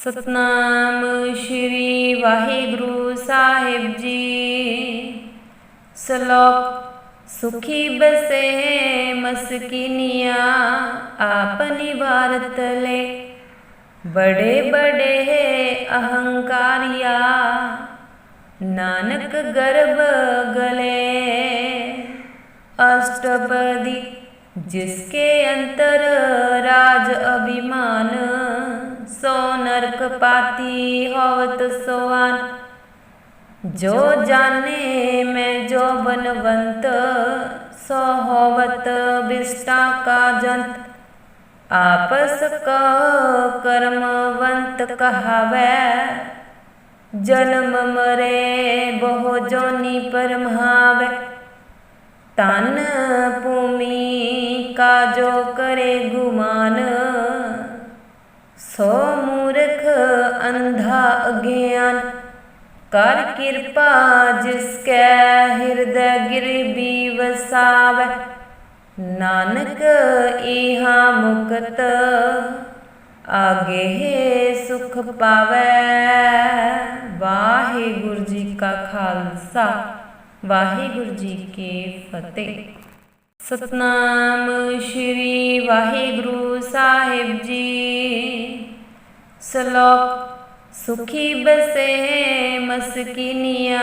ਸਤਨਾਮ ਸ਼੍ਰੀ ਵਾਹਿਗੁਰੂ ਸਾਹਿਬ ਜੀ ਸ਼ਲੋਕ ਸੁਖੀ ਬਸੇ ਮਸਕੀਨੀਆਂ ਆਪਨੀ ਭਾਰਤ ਲੈ ਬੜੇ ਬੜੇ ਅਹੰਕਾਰਿਆ ਨਾਨਕ ਗਰਭ ਗਲੇ अष्टपदी जिसके अंतर राज अभिमान सो नरक पाती होत सोआन जो जाने मैं जो बनवंत, सो होवत बिष्टा का जंत। आपस का कर्मवंत कहावे, जन्म मरे बहु जोनी परमावे। तन भूमि का जो करे गुमान ਅਗਿਆਨ ਕਰ ਕਿਰਪਾ ਜਿਸ ਕੈ ਹਿਰਦੈ ਗਿਰਬੀ ਵਸਾਵੈ ਨਾਨਕ ਈਹਾ ਮੁਕਤ ਆਗੇ ਸੁਖ ਪਾਵੈ। ਵਾਹਿਗੁਰੂ ਜੀ ਕਾ ਖਾਲਸਾ, ਵਾਹਿਗੁਰੂ ਜੀ ਕੀ ਫਤਿਹ। ਸਤਨਾਮ ਸ਼੍ਰੀ ਵਾਹਿਗੁਰੂ ਸਾਹਿਬ ਜੀ। ਸ਼ਲੋਕ सुखी बसे मस्किनिया,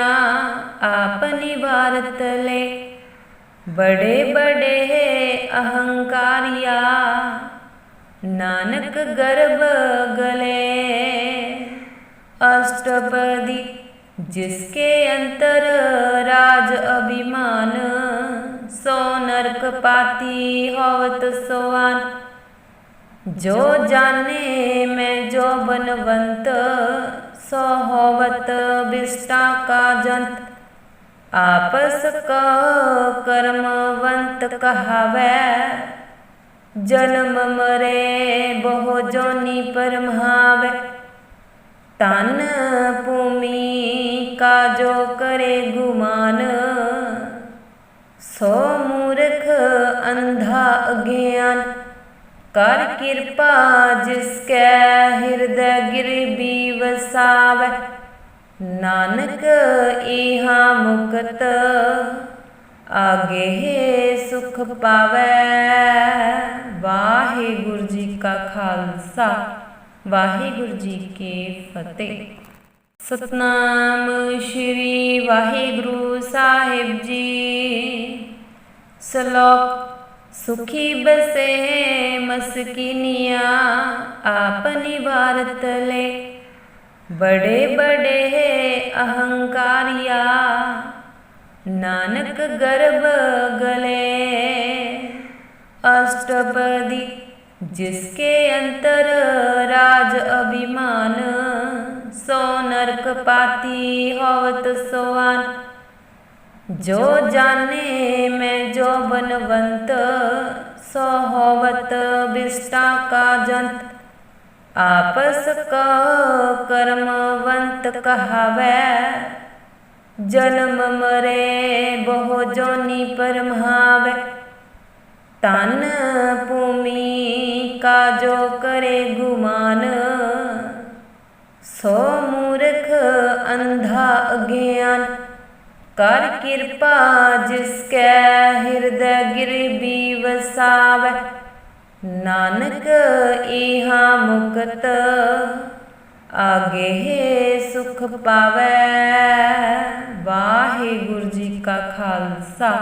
आपनी भारत तले बड़े बड़े है अहंकारिया, नानक गर्भ गले। अष्टपदी, जिसके अंतर राज अभिमान, सो नरक पाती होवत सोवान। जो जाने में जो बनवंत सोहवत बिष्टा का जंत। आपस का कर्मवंत कहावे, जन्म मरे बहु जोनी परमावे। तन भूमि का जो करे गुमान, सो मूर्ख ਕਰ ਕਿਰਪਾ ਜਿਸ ਕੈ ਹਿਰਦੈ ਗਿਰਬੀ ਵਸਾਵੈ ਨਾਨਕ ਈਹਾ ਮੁਕਤ ਆਗੇ ਸੁਖ ਪਾਵੈ। ਵਾਹਿਗੁਰੂ ਜੀ ਕਾ ਖਾਲਸਾ, ਵਾਹਿਗੁਰੂ ਜੀ ਕੀ ਫਤਿਹ। ਸਤਨਾਮ ਸ਼੍ਰੀ ਵਾਹਿਗੁਰੂ ਸਾਹਿਬ ਜੀ। ਸ਼ਲੋਕ सुखी बसे मस्किनिया, आप निवारतले ले। बड़े बड़े अहंकारिया, नानक गर्भ गले। अष्टपदी, जिसके अंतर राज अभिमान, सो नरक पाती होवत सोवान। जो जाने मैं जो बनवंत सोहवत विष्टा का जंत। आपस का कर्मवंत कहावे, जन्म मरे बहु जोनी परमावे। तन भूमि का जो करे गुमान, सो मूर्ख अंधा अज्ञान। ਕਰ ਕਿਰਪਾ ਜਿਸ ਕੈ ਹਿਰਦੈ ਗਿਰਬੀ ਵਸਾਵੈ ਨਾਨਕ ਈਹਾ ਮੁਕਤ, ਆਗੇ ਸੁਖ ਪਾਵੈ। ਵਾਹਿਗੁਰੂ ਜੀ ਕਾ ਖਾਲਸਾ,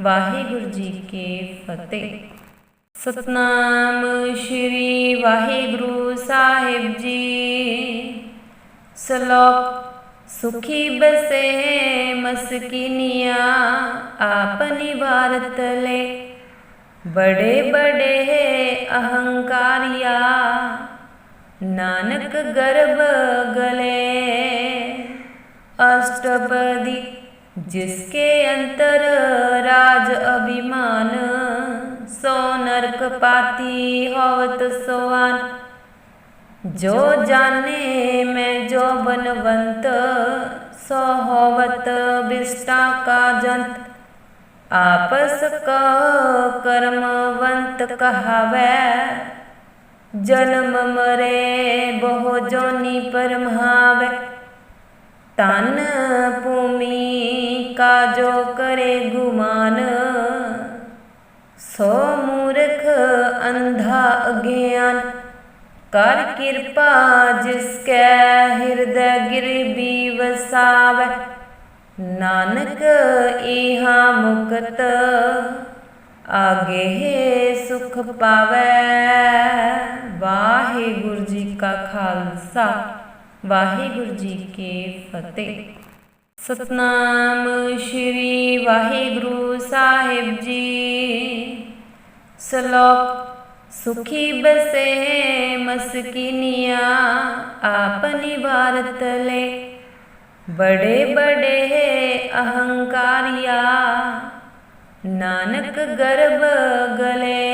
ਵਾਹਿਗੁਰੂ ਜੀ ਕੀ ਫਤਿਹ। ਸਤਨਾਮ ਸ਼੍ਰੀ ਵਾਹਿਗੁਰੂ ਸਾਹਿਬ ਜੀ। ਸ਼ਲੋਕ सुखी बसे मस्किनिया, आपनी भारतले बड़े बड़े है अहंकारिया, नानक गर्भ गले। अष्टपदी, जिसके अंतर राज अभिमान, सो नरक पाती होवत सोवान जो जाने मैं जो बनवंत सोहवत विष्टा बिष्टा का जंत। आपस का कर्मवंत कहावे, जन्म मरे बहु जोनी परमावे तन भूमि का जो करे गुमान, सो मूर्ख अंधा अज्ञान। ਕਰ ਕਿਰਪਾ ਜਿਸ ਕੈ ਹਿਰਦੈ ਗਿਰਬੀ ਵਸਾਵੈ ਨਾਨਕ ਈਹਾ ਮੁਕਤ ਆਗੇ ਸੁਖ ਪਾਵੈ। ਵਾਹਿਗੁਰੂ ਜੀ ਕਾ ਖਾਲਸਾ, ਵਾਹਿਗੁਰੂ ਜੀ ਕੀ ਫਤਿਹ। ਸਤਨਾਮ ਸ਼੍ਰੀ ਵਾਹਿਗੁਰੂ ਸਾਹਿਬ ਜੀ। ਸ਼ਲੋਕ सुखी बसे मस्किनिया, आप निवार बड़े बड़े है अहंकारिया, नानक गर्भ गले।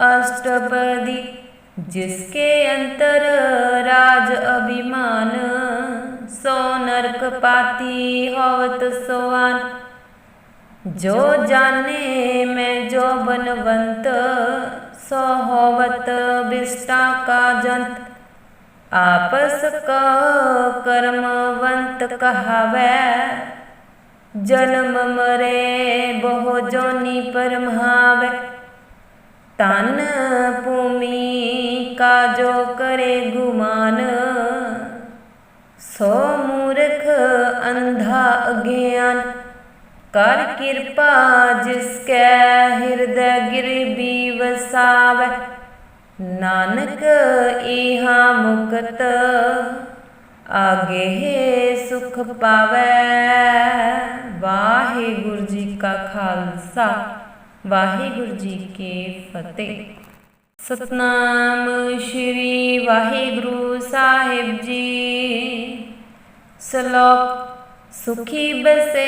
अष्टपदी, जिसके अंतर राज अभिमान, सो नरक पाती होवत सोवान। जो जाने में जो बनवंत सोहवत होवत का जंत। आपस का कर्मवंत कहावे, जन्म मरे बहु जोनी परमावे तन भूमि का जो करे गुमान, सो मूर्ख अंधा अज्ञान। ਕਰ ਕਿਰਪਾ ਜਿਸ ਕੈ ਹਿਰਦੈ ਗਿਰਬੀ ਵਸਾਵੈ ਨਾਨਕ ਈਹਾ ਮੁਕਤ ਆਗੇ ਸੁਖ ਪਾਵੈ। ਵਾਹਿਗੁਰੂ ਜੀ ਕਾ ਖਾਲਸਾ, ਵਾਹਿਗੁਰੂ ਜੀ ਕੀ ਫਤਿਹ। ਸਤਨਾਮ ਸ਼੍ਰੀ ਵਾਹਿਗੁਰੂ ਸਾਹਿਬ ਜੀ। ਸ਼ਲੋਕ सुखी बसे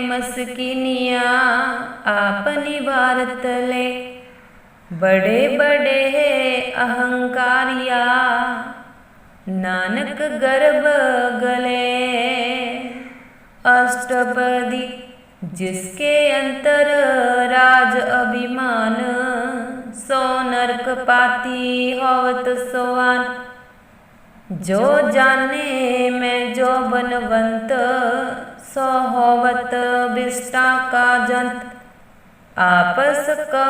मस्किनिया आपनी भारत ले। बड़े बड़े अहंकारिया नानक गर्भ गले। अष्टपदी जिसके अंतर राज अभिमान, सो नरक पाती होवत सोवान। जो जाने मैं जो बनवंत सोहवत विष्टा का जंत। आपस का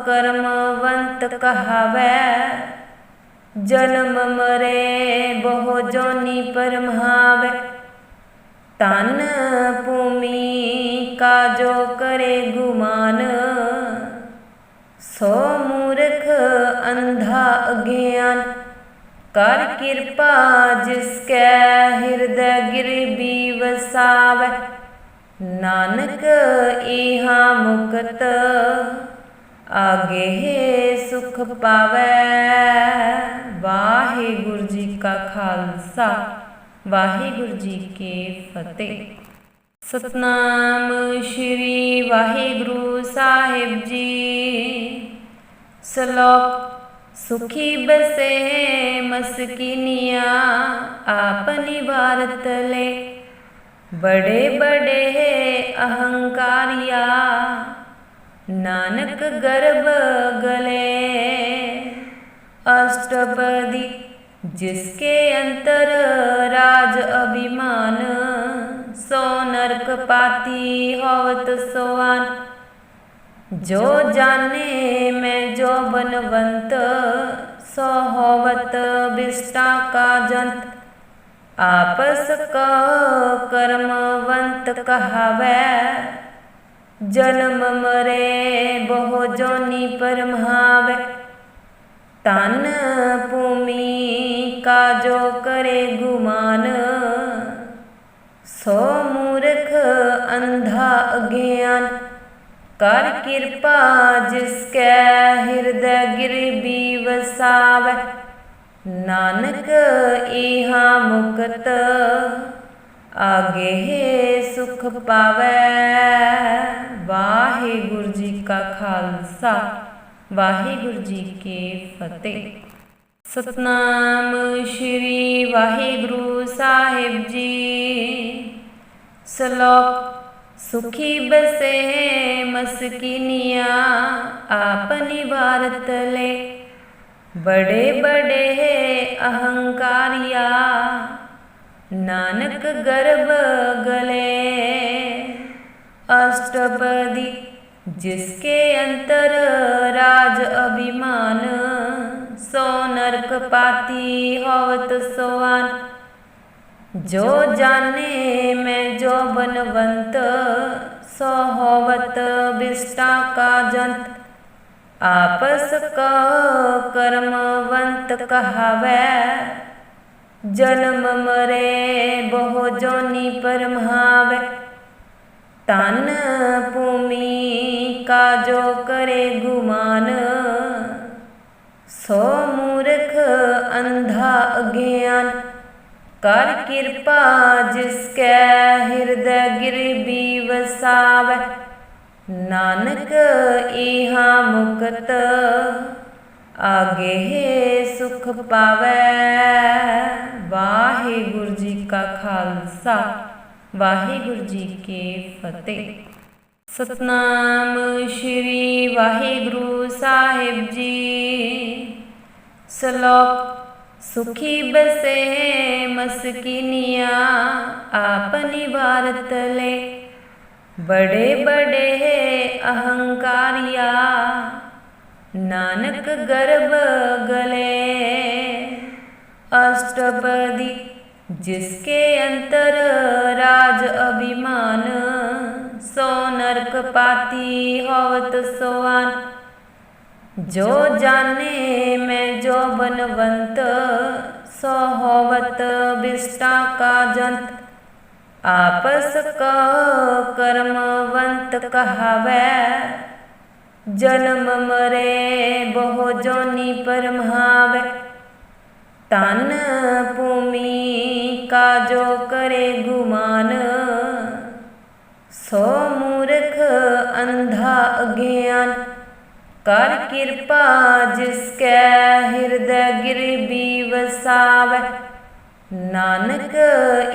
कर्मवंत कहावे, जन्म मरे बहु जोनी परमावे। तन भूमि का जो करे गुमान, सो मूर्ख अंधा अज्ञान। ਕਰ ਕਿਰਪਾ ਜਿਸ ਕੈ ਹਿਰਦੈ ਗਿਰਬੀ ਵਸਾਵੈ ਨਾਨਕ ਈਹਾ ਮੁਕਤ ਆਗੇ ਸੁਖ ਪਾਵੈ। ਵਾਹਿਗੁਰੂ ਜੀ ਕਾ ਖਾਲਸਾ, ਵਾਹਿਗੁਰੂ ਜੀ ਕੀ ਫਤਿਹ। ਸਤਨਾਮ ਸ਼੍ਰੀ ਵਾਹਿਗੁਰੂ ਸਾਹਿਬ ਜੀ। ਸ਼ਲੋਕ सुखी बसे मस्किनिया, आपनी भारत बड़े बड़े है अहंकारिया, नानक गर्भ गले। अष्टपदी, जिसके अंतर राज अभिमान, सो नरक पाती होवत सोवान। जो जाने में जो बनवंत सोहवत बिस्टा का जंत। आपस का कर्मवंत कहावे, जन्म मरे बहु जोनी परमावे तन भूमि का जो करे गुमान, सो मूर्ख अंधा अज्ञान। ਕਰ ਕਿਰਪਾ ਜਿਸ ਕੈ ਹਿਰਦੈ ਗਿਰਬੀ ਵਸਾਵੈ ਨਾਨਕ ਈਹਾ ਮੁਕਤ ਆਗੇ ਸੁਖ ਪਾਵੈ। ਵਾਹਿਗੁਰੂ ਜੀ ਕਾ ਖਾਲਸਾ, ਵਾਹਿਗੁਰੂ ਜੀ ਕੀ ਫਤਿਹ। ਸਤਨਾਮ ਸ਼੍ਰੀ ਵਾਹਿਗੁਰੂ ਸਾਹਿਬ ਜੀ। ਸ਼ਲੋਕ सुखी बसे मस्किनिया आपनी भारत ले। बड़े बड़े अहंकारिया, नानक गर्भ गले। अष्टपदी, जिसके अंतर राज अभिमान, सो नरक पाती होवत सोवान जो जाने मैं जो बनवंत, सो होवत बिष्टा का जंत। आपस क कर्मवंत कहावे, जन्म मरे बहु जोनी परमहावे। तन भूमि का जो करे गुमान, सो मूर्ख अंधा अज्ञान। ਕਰ ਕਿਰਪਾ ਜਿਸ ਕੈ ਹਿਰਦੈ ਗਿਰਬੀ ਵਸਾਵੇ ਨਾਨਕ ਇਹਾ ਮੁਕਤ ਆਗੇ ਸੁਖ ਪਾਵੇ। ਵਾਹਿਗੁਰੂ ਜੀ ਕਾ ਖਾਲਸਾ, ਵਾਹਿਗੁਰੂ ਜੀ ਕੀ ਫਤਿਹ। ਸਤਨਾਮ ਸ਼੍ਰੀ ਵਾਹਿਗੁਰੂ ਸਾਹਿਬ ਜੀ। ਸਲੋਕ सुखी बसे मस्किनिया, आपनी भारत ले। बड़े बड़े है अहंकारिया, नानक गर्भ गले। अष्टपदी, जिसके अंतर राज अभिमान, सो नरक पाती होवत सोवान। जो जाने मैं जो बनवंत, सो होवत बिष्टा का जंत। आपस क कर्मवंत कहावे, जन्म मरे बहु जोनी परमहावे तन भूमि का जो करे गुमान, सो मूर्ख अंधा अज्ञान। ਕਰ ਕਿਰਪਾ ਜਿਸ ਕੈ ਹਿਰਦੈ ਗਿਰਬੀ ਵਸਾਵੇ ਨਾਨਕ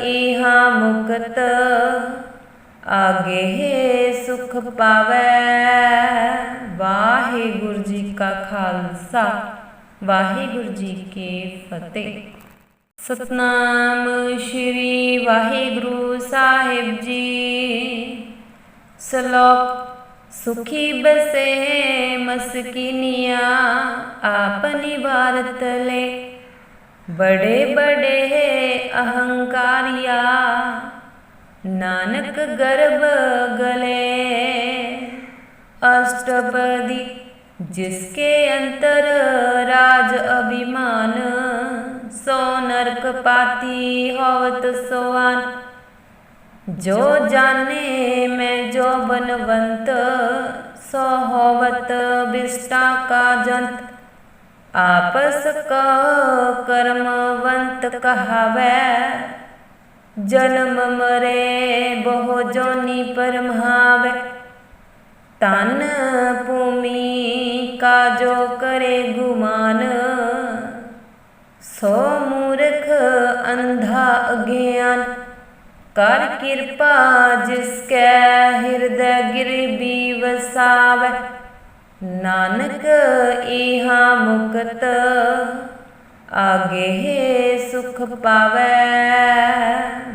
ਇਹਾ ਮੁਕਤ ਆਗੇ ਸੁਖ ਪਾਵੇ। ਵਾਹਿਗੁਰੂ ਜੀ ਕਾ ਖਾਲਸਾ, ਵਾਹਿਗੁਰੂ ਜੀ ਕੀ ਫਤਿਹ। ਸਤਨਾਮ ਸ਼੍ਰੀ ਵਾਹਿਗੁਰੂ ਸਾਹਿਬ ਜੀ। ਸਲੋਕ सुखी बसे मस्किनिया आपनी भारत बड़े बड़े है अहंकारिया, नानक गर्भ गले। अष्टपदी, जिसके अंतर राज अभिमान, सो नरक पाती होवत सोवान। जो जाने मैं जो बनवंत, सो होवत बिष्टा का जंत। आपस क कर्मवंत कहावे, जन्म मरे बहु जोनी परमहावे तन भूमि का जो करे गुमान, सो मूर्ख अंधा अज्ञान। ਕਰ ਕਿਰਪਾ ਜਿਸ ਕੈ ਹਿਰਦੈ ਗਿਰਬੀ ਵਸਾਵੇ ਨਾਨਕ ਇਹਾ ਮੁਕਤ ਆਗੇ ਸੁਖ ਪਾਵੇ।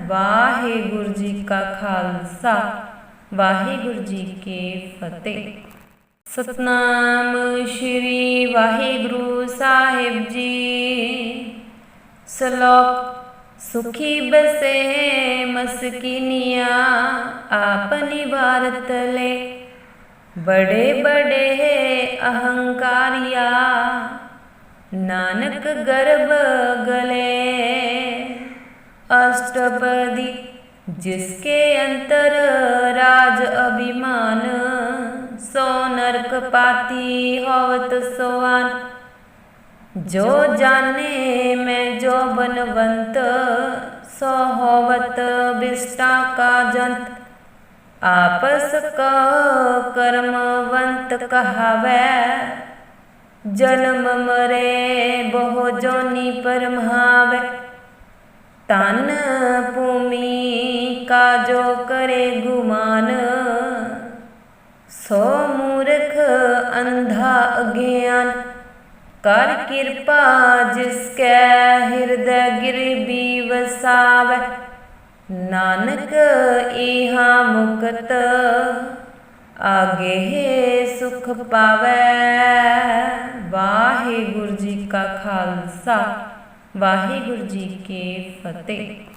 ਵਾਹਿਗੁਰੂ ਜੀ ਕਾ ਖਾਲਸਾ, ਵਾਹਿਗੁਰੂ ਜੀ ਕੀ ਫਤਿਹ। ਸਤਨਾਮ ਸ਼੍ਰੀ ਵਾਹਿਗੁਰੂ ਸਾਹਿਬ ਜੀ। ਸਲੋਕ सुखी बसे मस्किनिया, आप निवार तले बड़े बड़े अहंकारिया, नानक गर्भ गले। अष्टपदी, जिसके अंतर राज अभिमान, सो नरक पाती होवत सोवान। जो जाने मैं जो बनवंत, सो बिस्टा का जंत। आपस का कर्मवंत कहावे, जन्म मरे बहु जोनी परमावे। तन भूमि का जो करे गुमान, सो मूर्ख अंधा अज्ञान। ਕਰ ਕਿਰਪਾ ਜਿਸ ਕੈ ਹਿਰਦੈ ਗਿਰਬੀ ਵਸਾਵੈ ਨਾਨਕ ਈਹਾ ਮੁਕਤ, ਆਗੇ ਸੁਖ ਪਾਵੈ। ਵਾਹਿਗੁਰੂ ਜੀ ਕਾ ਖਾਲਸਾ, ਵਾਹਿਗੁਰੂ ਜੀ ਕੀ ਫਤਿਹ।